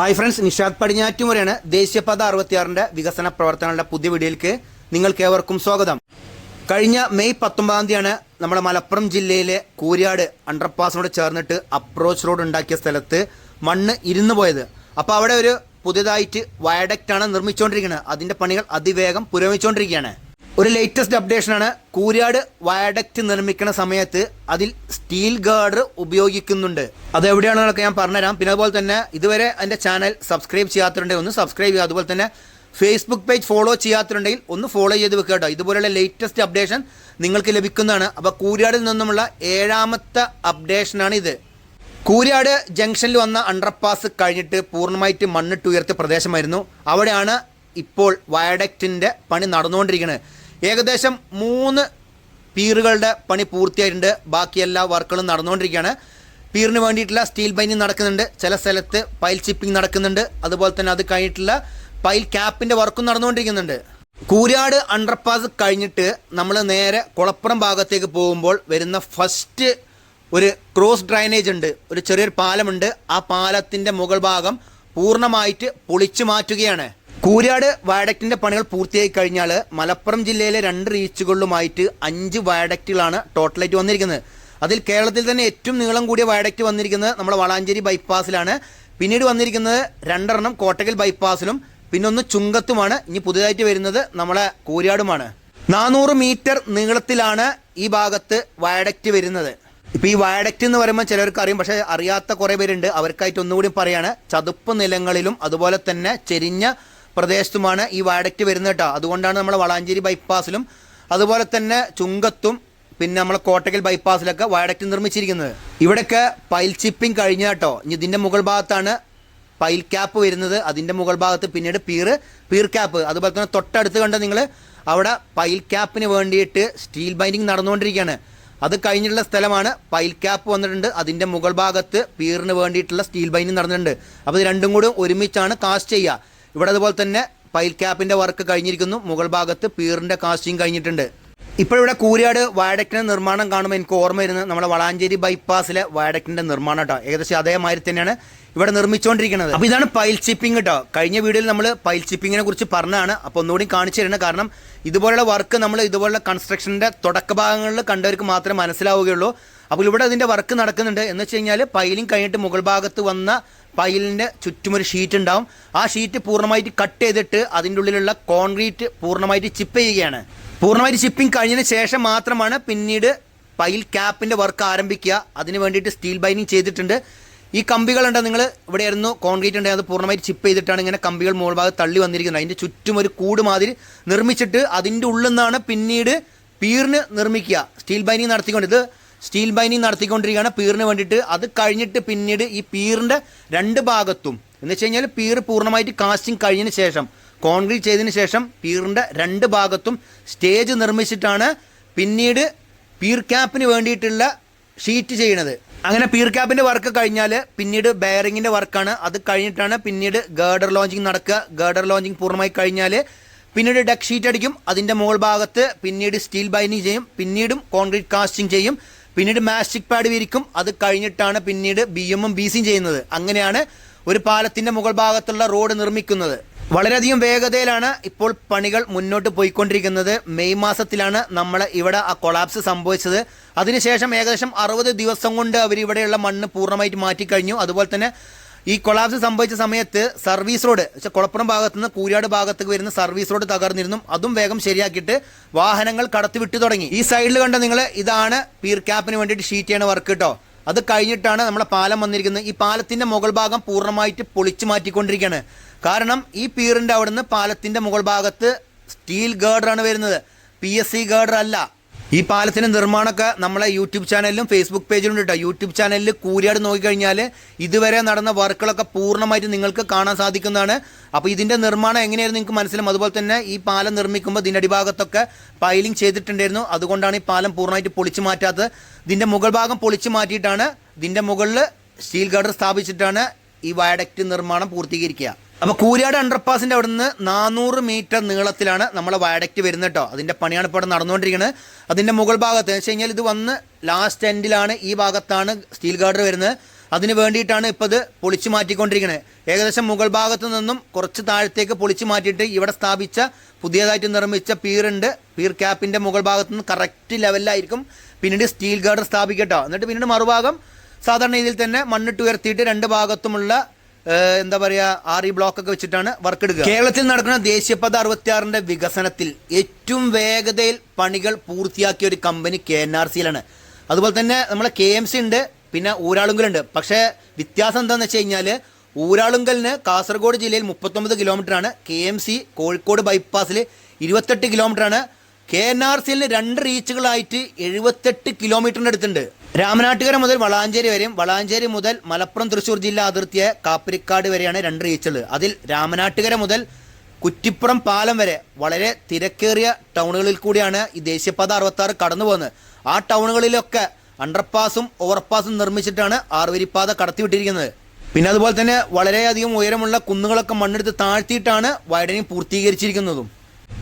Hi friends Nishad പടിഞ്ഞാറ്റുമുറയാണ് ദേശീയപാത അറുപത്തിയാറിന്റെ വികസന പ്രവർത്തനങ്ങളുടെ പുതിയ വീഡിയോയിലേക്ക് നിങ്ങൾക്ക് ഏവർക്കും സ്വാഗതം. കഴിഞ്ഞ മെയ് പത്തൊമ്പതാം തീയതിയാണ് നമ്മുടെ മലപ്പുറം ജില്ലയിലെ കൂരിയാട് അണ്ടർപാസിനോട് ചേർന്നിട്ട് അപ്രോച്ച് റോഡ് ഉണ്ടാക്കിയ സ്ഥലത്ത് മണ്ണ് ഇരുന്നു പോയത്. അപ്പോൾ അവിടെ ഒരു പുതിയതായിട്ട് വയഡക്റ്റ് ആണ് നിർമ്മിച്ചുകൊണ്ടിരിക്കുന്നത് അതിന്റെ പണികൾ അതിവേഗം പുരോഗമിച്ചുകൊണ്ടിരിക്കുകയാണ് ഒരു ലേറ്റസ്റ്റ് അപ്ഡേഷനാണ് കൂരിയാട് വയഡക്റ്റ് നിർമ്മിക്കുന്ന സമയത്ത് അതിൽ സ്റ്റീൽ ഗാർഡർ ഉപയോഗിക്കുന്നുണ്ട്. അത് എവിടെയാണെന്നൊക്കെ ഞാൻ പറഞ്ഞുതരാം. പിന്നെ അതുപോലെ തന്നെ ഇതുവരെ എന്റെ ചാനൽ സബ്സ്ക്രൈബ് ചെയ്യാത്തവരുണ്ടെങ്കിൽ ഒന്ന് സബ്സ്ക്രൈബ് ചെയ്യുക. അതുപോലെ തന്നെ ഫേസ്ബുക്ക് പേജ് ഫോളോ ചെയ്യാത്തവരുണ്ടെങ്കിൽ ഒന്ന് ഫോളോ ചെയ്ത് വെക്കുക കേട്ടോ. ഇതുപോലെയുള്ള ലേറ്റസ്റ്റ് അപ്ഡേഷൻ നിങ്ങൾക്ക് ലഭിക്കുന്നതാണ്. അപ്പോൾ കൂരിയാടിൽ നിന്നുമുള്ള ഏഴാമത്തെ അപ്ഡേഷനാണ് ഇത്. കൂരിയാട് ജംഗ്ഷനിൽ വന്ന അണ്ടർപാസ് കഴിഞ്ഞിട്ട് പൂർണമായിട്ട് മണ്ണിട്ട് ഉയർത്തിയ പ്രദേശമായിരുന്നു. അവിടെയാണ് ഇപ്പോൾ വയഡക്റ്റിന്റെ പണി നടന്നുകൊണ്ടിരിക്കുന്നത്. ഏകദേശം മൂന്ന് പീറുകളുടെ പണി പൂർത്തിയായിട്ടുണ്ട്. ബാക്കി എല്ലാ വർക്കുകളും നടന്നുകൊണ്ടിരിക്കുകയാണ്. പീറിന് വേണ്ടിയിട്ടുള്ള സ്റ്റീൽ ബൈനിങ് നടക്കുന്നുണ്ട്. ചില സ്ഥലത്ത് പൈൽ ചിപ്പിംഗ് നടക്കുന്നുണ്ട്. അതുപോലെ തന്നെ അത് കഴിഞ്ഞിട്ടുള്ള പൈൽ ക്യാപ്പിന്റെ വർക്കും നടന്നുകൊണ്ടിരിക്കുന്നുണ്ട്. കൂരാട് അണ്ടർപാസ് കഴിഞ്ഞിട്ട് നമ്മൾ നേരെ കുളപ്പുറം ഭാഗത്തേക്ക് പോകുമ്പോൾ വരുന്ന ഫസ്റ്റ് ഒരു ക്രോസ് ഡ്രൈനേജ് ഉണ്ട്. ഒരു ചെറിയൊരു പാലമുണ്ട്. ആ പാലത്തിന്റെ മുകൾ ഭാഗം പൂർണമായിട്ട് പൊളിച്ചു മാറ്റുകയാണ്. കൂരാട് വയഡക്റ്റിന്റെ പണികൾ പൂർത്തിയായി കഴിഞ്ഞാൽ മലപ്പുറം ജില്ലയിലെ രണ്ട് റീച്ചുകളിലുമായിട്ട് അഞ്ച് വയഡക്റ്റുകളാണ് ടോട്ടലായിട്ട് വന്നിരിക്കുന്നത്. അതിൽ കേരളത്തിൽ തന്നെ ഏറ്റവും നീളം കൂടിയ വയഡക്റ്റ് വന്നിരിക്കുന്നത് നമ്മുടെ വളാഞ്ചേരി ബൈപ്പാസിലാണ്. പിന്നീട് വന്നിരിക്കുന്നത് രണ്ടെണ്ണം കോട്ടകൽ ബൈപ്പാസിലും പിന്നെ ഒന്ന് ചുങ്കത്തുമാണ്. ഇനി പുതിയതായിട്ട് വരുന്നത് നമ്മളെ കൂരാടുമാണ്. നാനൂറ് മീറ്റർ നീളത്തിലാണ് ഈ ഭാഗത്ത് വയഡക്റ്റ് വരുന്നത്. ഇപ്പൊ ഈ വയഡക്റ്റ് എന്ന് പറയുമ്പോൾ ചിലർക്ക് അറിയും പക്ഷേ അറിയാത്ത കുറേ പേരുണ്ട്. അവർക്കായിട്ട് ഒന്നുകൂടി പറയാണ്. ചതുപ്പ് നിലങ്ങളിലും അതുപോലെ തന്നെ ചെരിഞ്ഞ പ്രദേശത്തുമാണ് ഈ വയഡക്റ്റ് വരുന്നത് കേട്ടോ. അതുകൊണ്ടാണ് നമ്മൾ വളാഞ്ചേരി ബൈപ്പാസിലും അതുപോലെ തന്നെ ചുങ്കത്തും പിന്നെ നമ്മൾ കോട്ടക്കൽ ബൈപ്പാസിലൊക്കെ വയഡക്റ്റ് നിർമ്മിച്ചിരിക്കുന്നത്. ഇവിടെയൊക്കെ പൈൽ ചിപ്പിംഗ് കഴിഞ്ഞ കേട്ടോ. ഇനി ഇതിന്റെ മുകൾ ഭാഗത്താണ് പൈൽ ക്യാപ്പ് വരുന്നത്. അതിന്റെ മുകൾ ഭാഗത്ത് പിന്നീട് പീർ പീർ ക്യാപ്പ്. അതുപോലെ തന്നെ തൊട്ടടുത്ത് കണ്ട നിങ്ങൾ അവിടെ പൈൽ ക്യാപ്പിന് വേണ്ടിയിട്ട് സ്റ്റീൽ ബൈൻഡിങ് നടന്നുകൊണ്ടിരിക്കുകയാണ്. അത് കഴിഞ്ഞിട്ടുള്ള സ്ഥലമാണ് പൈൽ ക്യാപ്പ് വന്നിട്ടുണ്ട്. അതിന്റെ മുകൾ ഭാഗത്ത് പീറിന് വേണ്ടിയിട്ടുള്ള സ്റ്റീൽ ബൈൻഡിങ് നടന്നിട്ടുണ്ട്. അപ്പോൾ ഇത് രണ്ടും കൂടി ഒരുമിച്ചാണ് കാസ്റ്റ് ചെയ്യുക. ഇവിടെ അതുപോലെ തന്നെ പൈൽ ക്യാപ്പിന്റെ വർക്ക് കഴിഞ്ഞിരിക്കുന്നു. മുകൾ ഭാഗത്ത് പീറിന്റെ കാസ്റ്റിംഗ് കഴിഞ്ഞിട്ടുണ്ട്. ഇപ്പോഴിവിടെ കൂരിയാട് വയഡക്റ്റിന്റെ നിർമ്മാണം കാണുമ്പോൾ എനിക്ക് ഓർമ്മ വരുന്നത് നമ്മുടെ വളാഞ്ചേരി ബൈപ്പാസിലെ വയഡക്റ്റിന്റെ നിർമ്മാണം കേട്ടോ ഏകദേശം അതേമാതിരി തന്നെയാണ് ഇവിടെ നിർമ്മിച്ചുകൊണ്ടിരിക്കുന്നത്. അപ്പോൾ ഇതാണ് പൈൽ ചിപ്പിംഗ് കേട്ടോ കഴിഞ്ഞ വീഡിയോയിൽ നമ്മൾ പൈൽ ചിപ്പിങ്ങിനെ കുറിച്ച് പറഞ്ഞതാണ്. അപ്പോൾ ഒന്നുകൂടി കാണിച്ചു തരുന്നത് കാരണം ഇതുപോലുള്ള വർക്ക് നമ്മൾ ഇതുപോലുള്ള കൺസ്ട്രക്ഷന്റെ തുടക്ക ഭാഗങ്ങളിൽ കണ്ടവർക്ക് മാത്രമേ മനസ്സിലാവുകയുള്ളൂ. അപ്പോൾ ഇവിടെ അതിന്റെ വർക്ക് നടക്കുന്നുണ്ട്. എന്ന് വെച്ച് കഴിഞ്ഞാൽ പൈലിംഗ് കഴിഞ്ഞിട്ട് മുകൾ ഭാഗത്ത് വന്ന പൈലിന്റെ ചുറ്റും ഒരു ഷീറ്റ് ഉണ്ടാവും. ആ ഷീറ്റ് പൂർണമായിട്ട് കട്ട് ചെയ്തിട്ട് അതിന്റെ ഉള്ളിലുള്ള കോൺക്രീറ്റ് പൂർണമായിട്ട് ചിപ്പ് ചെയ്യുകയാണ്. പൂർണമായിട്ട് ചിപ്പിംഗ് കഴിഞ്ഞതിന് ശേഷം മാത്രമാണ് പിന്നീട് പൈൽ ക്യാപ്പിന്റെ വർക്ക് ആരംഭിക്കുക. അതിന് വേണ്ടിയിട്ട് സ്റ്റീൽ ബൈനിങ് ചെയ്തിട്ടുണ്ട്. ഈ കമ്പികളുണ്ട് നിങ്ങൾ? ഇവിടെ ആയിരുന്നു കോൺക്രീറ്റ് ഉണ്ട് അത് പൂർണമായിട്ട് ചിപ്പ് ചെയ്തിട്ടാണ് ഇങ്ങനെ കമ്പികൾ മുകൾ ഭാഗത്ത് തള്ളി വന്നിരിക്കുന്നത്. അതിന്റെ ചുറ്റും ഒരു കൂട് മാതിരി നിർമ്മിച്ചിട്ട് അതിന്റെ ഉള്ളിൽ നിന്നാണ് പിന്നീട് പീറിന് നിർമ്മിക്കുക. സ്റ്റീൽ ബൈനിങ് നടത്തിക്കൊണ്ട് ഇത് സ്റ്റീൽ ബൈനിങ് നടത്തിക്കൊണ്ടിരിക്കുകയാണ്. പീറിന് വേണ്ടിയിട്ട് അത് കഴിഞ്ഞിട്ട് പിന്നീട് ഈ പീറിന്റെ രണ്ട് ഭാഗത്തും എന്ന് വെച്ച് കഴിഞ്ഞാൽ പീർ പൂർണമായിട്ട് കാസ്റ്റിംഗ് കഴിഞ്ഞതിന് ശേഷം കോൺക്രീറ്റ് ചെയ്തതിന് ശേഷം പീറിന്റെ രണ്ട് ഭാഗത്തും സ്റ്റേജ് നിർമ്മിച്ചിട്ടാണ് പിന്നീട് പീർ ക്യാപ്പിന് വേണ്ടിയിട്ടുള്ള ഷീറ്റ് ചെയ്യണത്. അങ്ങനെ പീർ ക്യാപ്പിന്റെ വർക്ക് കഴിഞ്ഞാൽ പിന്നീട് ബെയറിങ്ങിന്റെ വർക്കാണ് അത് കഴിഞ്ഞിട്ടാണ് പിന്നീട് ഗേഡർ ലോഞ്ചിങ് നടക്കുക. ഗേഡർ ലോഞ്ചിങ് പൂർണമായി കഴിഞ്ഞാൽ പിന്നീട് ഡെക്ക് ഷീറ്റ് അടിക്കും. അതിന്റെ മുകൾ ഭാഗത്ത് പിന്നീട് സ്റ്റീൽ ബൈനിങ് ചെയ്യും. പിന്നീടും കോൺക്രീറ്റ് കാസ്റ്റിംഗ് ചെയ്യും. പിന്നീട് മാസ്റ്റിക് പാഡ് വിരിക്കും. അത് കഴിഞ്ഞിട്ടാണ് പിന്നീട് ബി എമ്മും ബി സിയും ചെയ്യുന്നത്. അങ്ങനെയാണ് ഒരു പാലത്തിന്റെ മുകൾ ഭാഗത്തുള്ള റോഡ് നിർമ്മിക്കുന്നത്. വളരെയധികം വേഗതയിലാണ് ഇപ്പോൾ പണികൾ മുന്നോട്ട് പോയിക്കൊണ്ടിരിക്കുന്നത്. മെയ് മാസത്തിലാണ് നമ്മൾ ഇവിടെ ആ കൊളാപ്സ് സംഭവിച്ചത്. അതിനുശേഷം ഏകദേശം അറുപത് ദിവസം കൊണ്ട് അവർ ഇവിടെയുള്ള മണ്ണ് പൂർണമായിട്ട് മാറ്റിക്കഴിഞ്ഞു. അതുപോലെ തന്നെ ഈ കൊളാപ്സ് സംഭവിച്ച സമയത്ത് സർവീസ് റോഡ് കുളപ്പുറം ഭാഗത്ത് നിന്ന് കൂരാട് ഭാഗത്തേക്ക് വരുന്ന സർവീസ് റോഡ് തകർന്നിരുന്നു. അതും വേഗം ശരിയാക്കിയിട്ട് വാഹനങ്ങൾ കടത്തി വിട്ടു തുടങ്ങി. ഈ സൈഡിൽ കണ്ട നിങ്ങൾ ഇതാണ് പീർ ക്യാപ്പിന് വേണ്ടിയിട്ട് ഷീറ്റ് ചെയ്യണ വർക്ക് കേട്ടോ അത് കഴിഞ്ഞിട്ടാണ് നമ്മുടെ പാലം വന്നിരിക്കുന്നത്. ഈ പാലത്തിന്റെ മുകൾ ഭാഗം പൂർണമായിട്ട് പൊളിച്ചു മാറ്റിക്കൊണ്ടിരിക്കുകയാണ്. കാരണം ഈ പീറിന്റെ അവിടുന്ന് പാലത്തിന്റെ മുകൾ ഭാഗത്ത് സ്റ്റീൽ ഗേർഡറാണ് വരുന്നത്. പി എസ് സി ഗേർഡർ അല്ല ഈ പാലത്തിന്റെ നിർമ്മാണമൊക്കെ നമ്മളെ യൂട്യൂബ് ചാനലിലും ഫേസ്ബുക്ക് പേജിലും ഉണ്ട് കേട്ടോ യൂട്യൂബ് ചാനലിൽ കൂരിയാട് നോക്കിക്കഴിഞ്ഞാൽ ഇതുവരെ നടന്ന വർക്കുകളൊക്കെ പൂർണമായിട്ട് നിങ്ങൾക്ക് കാണാൻ സാധിക്കുന്നതാണ്. അപ്പോൾ ഇതിന്റെ നിർമ്മാണം എങ്ങനെയായിരുന്നു നിങ്ങൾക്ക് മനസ്സിലും അതുപോലെ തന്നെ ഈ പാലം നിർമ്മിക്കുമ്പോൾ ഇതിന്റെ അടിഭാഗത്തൊക്കെ പൈലിംഗ് ചെയ്തിട്ടുണ്ടായിരുന്നു. അതുകൊണ്ടാണ് ഈ പാലം പൂർണമായിട്ട് പൊളിച്ചു മാറ്റാത്തത്. ഇതിന്റെ മുകൾ ഭാഗം പൊളിച്ചു മാറ്റിയിട്ടാണ് ഇതിന്റെ മുകളിൽ സ്റ്റീൽ ഗാർഡർ സ്ഥാപിച്ചിട്ടാണ് ഈ വയഡക്റ്റ് നിർമ്മാണം പൂർത്തീകരിക്കുക. അപ്പൊ കൂരിയാട് അവിടെ നിന്ന് നാനൂറ് മീറ്റർ നീളത്തിലാണ് നമ്മളെ വയഡക്റ്റ് വരുന്നത് കേട്ടോ. അതിന്റെ പണിയാണ് ഇപ്പോൾ ഇവിടെ നടന്നുകൊണ്ടിരിക്കുന്നത്. അതിന്റെ മുകൾ ഭാഗത്ത് എന്ന് വെച്ച് കഴിഞ്ഞാൽ ഇത് വന്ന് ലാസ്റ്റ് എൻഡിലാണ് ഈ ഭാഗത്താണ് സ്റ്റീൽ ഗാർഡർ വരുന്നത്. അതിന് വേണ്ടിയിട്ടാണ് ഇപ്പോൾ ഇത് പൊളിച്ചു മാറ്റിക്കൊണ്ടിരിക്കുന്നത്. ഏകദേശം മുകൾ ഭാഗത്തു നിന്നും കുറച്ച് താഴത്തേക്ക് പൊളിച്ചു മാറ്റിയിട്ട് ഇവിടെ സ്ഥാപിച്ച പുതിയതായിട്ട് നിർമ്മിച്ച പീറുണ്ട് പീർ ക്യാപ്പിന്റെ മുകൾ ഭാഗത്തു നിന്ന് കറക്റ്റ് ലെവലിലായിരിക്കും പിന്നീട് സ്റ്റീൽ ഗാർഡർ സ്ഥാപിക്കട്ടോ എന്നിട്ട് പിന്നീട് മറുഭാഗം സാധാരണ രീതിയിൽ തന്നെ മണ്ണിട്ട് ഉയർത്തിയിട്ട് രണ്ട് ഭാഗത്തുമുള്ള എന്താ പറയുക ആർ ഇ ബ്ലോക്ക് ഒക്കെ വെച്ചിട്ടാണ് വർക്ക് എടുക്കുക കേരളത്തിൽ നടക്കുന്ന ദേശീയപാത അറുപത്തിയാറിന്റെ വികസനത്തിൽ ഏറ്റവും വേഗതയിൽ പണികൾ പൂർത്തിയാക്കിയ ഒരു കമ്പനി കെ എൻ ആർ സിയിലാണ്. അതുപോലെ തന്നെ നമ്മളെ കെ എം സി ഉണ്ട് പിന്നെ ഊരാളുങ്കലുണ്ട്. പക്ഷേ വ്യത്യാസം എന്താണെന്ന് വെച്ച് കഴിഞ്ഞാൽ ഊരാളുങ്കലിന് കാസർഗോഡ് ജില്ലയിൽ മുപ്പത്തൊമ്പത് കിലോമീറ്ററാണ് കെ എം സി കോഴിക്കോട് ബൈപ്പാസിൽ ഇരുപത്തെട്ട് കിലോമീറ്ററാണ്. കെ എൻ ആർ സിയിൽ രണ്ട് റീച്ചുകളായിട്ട് എഴുപത്തെട്ട് കിലോമീറ്ററിന്റെ അടുത്തുണ്ട് രാമനാട്ടുകര മുതൽ വളാഞ്ചേരി വരെയും വളാഞ്ചേരി മുതൽ മലപ്പുറം തൃശ്ശൂർ ജില്ലാ അതിർത്തിയായ കാപ്പിരിക്കാട് വരെയാണ് രണ്ട് റീച്ചുകൾ. അതിൽ രാമനാട്ടുകര മുതൽ കുറ്റിപ്പുറം പാലം വരെ വളരെ തിരക്കേറിയ ടൗണുകളിൽ കൂടിയാണ് ഈ ദേശീയപാത അറുപത്താറ് കടന്നു പോകുന്നത് ആ ടൗണുകളിലൊക്കെ അണ്ടർപാസും ഓവർപാസും നിർമ്മിച്ചിട്ടാണ് ആറുവരിപ്പാത കടത്തിവിട്ടിരിക്കുന്നത്. പിന്നെ അതുപോലെ തന്നെ വളരെയധികം ഉയരമുള്ള കുന്നുകളൊക്കെ മണ്ണെടുത്ത് താഴ്ത്തിയിട്ടാണ് വൈഡനിങ് പൂർത്തീകരിച്ചിരിക്കുന്നതും.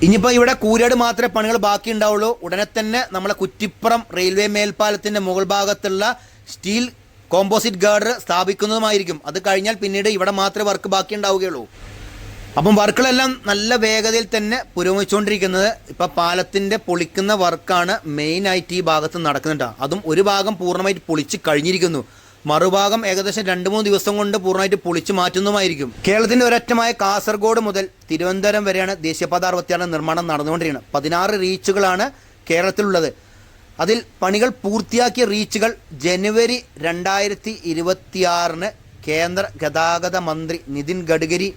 ഇനിയിപ്പോൾ ഇവിടെ കൂരാട് മാത്രമേ പണികൾ ബാക്കി ഉണ്ടാവുള്ളൂ ഉടനെ തന്നെ നമ്മളെ കുറ്റിപ്പുറം റെയിൽവേ മേൽപ്പാലത്തിന്റെ മുകൾ ഭാഗത്തുള്ള സ്റ്റീൽ കോമ്പോസിറ്റ് ഗാർഡർ സ്ഥാപിക്കുന്നതുമായിരിക്കും. അത് കഴിഞ്ഞാൽ പിന്നീട് ഇവിടെ മാത്രമേ വർക്ക് ബാക്കി ഉണ്ടാവുകയുള്ളൂ അപ്പം വർക്കുകളെല്ലാം നല്ല വേഗതയിൽ തന്നെ പുരോഗമിച്ചുകൊണ്ടിരിക്കുന്നത്. ഇപ്പൊ പാലത്തിന്റെ പൊളിക്കുന്ന വർക്കാണ് മെയിൻ ആയിട്ട് ഈ ഭാഗത്ത് നടക്കുന്നുണ്ട്. അതും ഒരു ഭാഗം പൂർണമായിട്ട് പൊളിച്ച് കഴിഞ്ഞിരിക്കുന്നു. മറുഭാഗം ഏകദേശം രണ്ട് മൂന്ന് ദിവസം കൊണ്ട് പൂർണമായിട്ട് പൊളിച്ചു മാറ്റുന്നതുമായിരിക്കും. കേരളത്തിന്റെ ഒരറ്റമായ കാസർഗോഡ് മുതൽ തിരുവനന്തപുരം വരെയാണ് ദേശീയപാത അറുപത്തിയാറ് നിർമ്മാണം നടന്നുകൊണ്ടിരിക്കുന്നത്. പതിനാറ് റീച്ചുകളാണ് കേരളത്തിലുള്ളത്. അതിൽ പണികൾ പൂർത്തിയാക്കിയ റീച്ചുകൾ ജനുവരി രണ്ടായിരത്തി ഇരുപത്തിയാറിന് കേന്ദ്ര ഗതാഗത മന്ത്രി നിതിൻ ഗഡ്കരി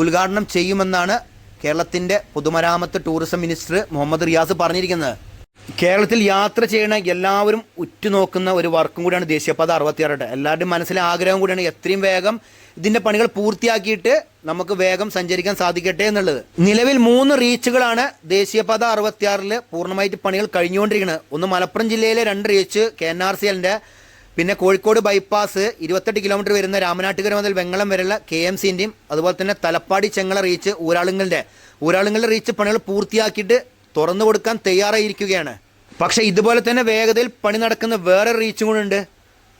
ഉദ്ഘാടനം ചെയ്യുമെന്നാണ് കേരളത്തിന്റെ പൊതുമരാമത്ത് ടൂറിസം മിനിസ്റ്റർ മുഹമ്മദ് റിയാസ് പറഞ്ഞിരിക്കുന്നത്. കേരളത്തിൽ യാത്ര ചെയ്യണ എല്ലാവരും ഉറ്റുനോക്കുന്ന ഒരു വർക്കും കൂടിയാണ് ദേശീയപാത അറുപത്തിയാറ് എല്ലാവരുടെയും മനസ്സിലെ ആഗ്രഹം കൂടിയാണ് എത്രയും വേഗം ഇതിന്റെ പണികൾ പൂർത്തിയാക്കിയിട്ട് നമുക്ക് വേഗം സഞ്ചരിക്കാൻ സാധിക്കട്ടെ എന്നുള്ളത്. നിലവിൽ മൂന്ന് റീച്ചുകളാണ് ദേശീയപാത അറുപത്തിയാറിൽ പൂർണമായിട്ട് പണികൾ കഴിഞ്ഞുകൊണ്ടിരിക്കുന്നത് ഒന്ന് മലപ്പുറം ജില്ലയിലെ രണ്ട് reach K N R C പിന്നെ കോഴിക്കോട് ബൈപ്പാസ് ഇരുപത്തെട്ട് കിലോമീറ്റർ വരുന്ന രാമനാട്ടുകര മുതൽ വെങ്ങളം വരെയുള്ള കെ എം സിന്റെയും അതുപോലെ തന്നെ തലപ്പാടി ചെങ്ങള റീച്ച് ഊരാളുങ്ങളുടെ ഊരാളുങ്ങളുടെ റീച്ച് പണികൾ പൂർത്തിയാക്കിയിട്ട് തുറന്നു കൊടുക്കാൻ തയ്യാറായിരിക്കുകയാണ്. പക്ഷെ ഇതുപോലെ തന്നെ വേഗതയിൽ പണി നടക്കുന്ന വേറെ റീച്ചും കൂടെ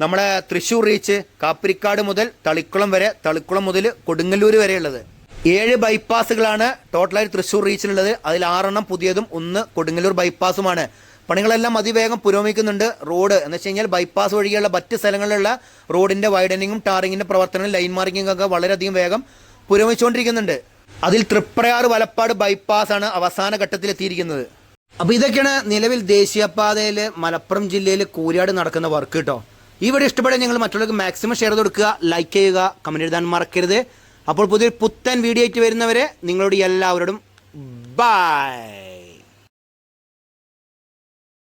നമ്മുടെ തൃശ്ശൂർ റീച്ച് കാപ്പിരിക്കാട് മുതൽ തളിക്കുളം വരെ തളിക്കുളം മുതൽ കൊടുങ്ങല്ലൂർ വരെയുള്ളത്. ഏഴ് ബൈപ്പാസുകളാണ് ടോട്ടലായി തൃശ്ശൂർ റീച്ചിലുള്ളത്. അതിൽ ആറെണ്ണം പുതിയതും ഒന്ന് കൊടുങ്ങല്ലൂർ ബൈപ്പാസുമാണ്. പണികളെല്ലാം അതിവേഗം പുരോഗമിക്കുന്നുണ്ട് റോഡ്. എന്ന് വെച്ച് കഴിഞ്ഞാൽ ബൈപ്പാസ് വഴിയുള്ള മറ്റ് സ്ഥലങ്ങളിലുള്ള റോഡിന്റെ വൈഡനിങ്ങും ടാറിങ്ങിന്റെ പ്രവർത്തനവും ലൈൻ മാർക്കിംഗ് ഒക്കെ വളരെയധികം വേഗം പുരോഗമിച്ചുകൊണ്ടിരിക്കുന്നുണ്ട്. അതിൽ തൃപ്രയാർ വലപ്പാട് ബൈപ്പാസ് ആണ് അവസാന ഘട്ടത്തിലെത്തിയിരിക്കുന്നത്. അപ്പൊ ഇതൊക്കെയാണ് നിലവിൽ ദേശീയപാതയിൽ മലപ്പുറം ജില്ലയിൽ കൂരിയാട് നടക്കുന്ന വർക്ക് കേട്ടോ ഈ വീഡിയോ ഇഷ്ടപ്പെടാൻ നിങ്ങൾ മറ്റുള്ളവർക്ക് മാക്സിമം ഷെയർ ചെയ്ത് കൊടുക്കുക ലൈക്ക് ചെയ്യുക കമന്റ് എഴുതാൻ മറക്കരുത്. അപ്പോൾ പുതിയൊരു പുത്തൻ വീഡിയോ ആയിട്ട് വരുന്നവരെ നിങ്ങളോട് എല്ലാവരോടും ബൈ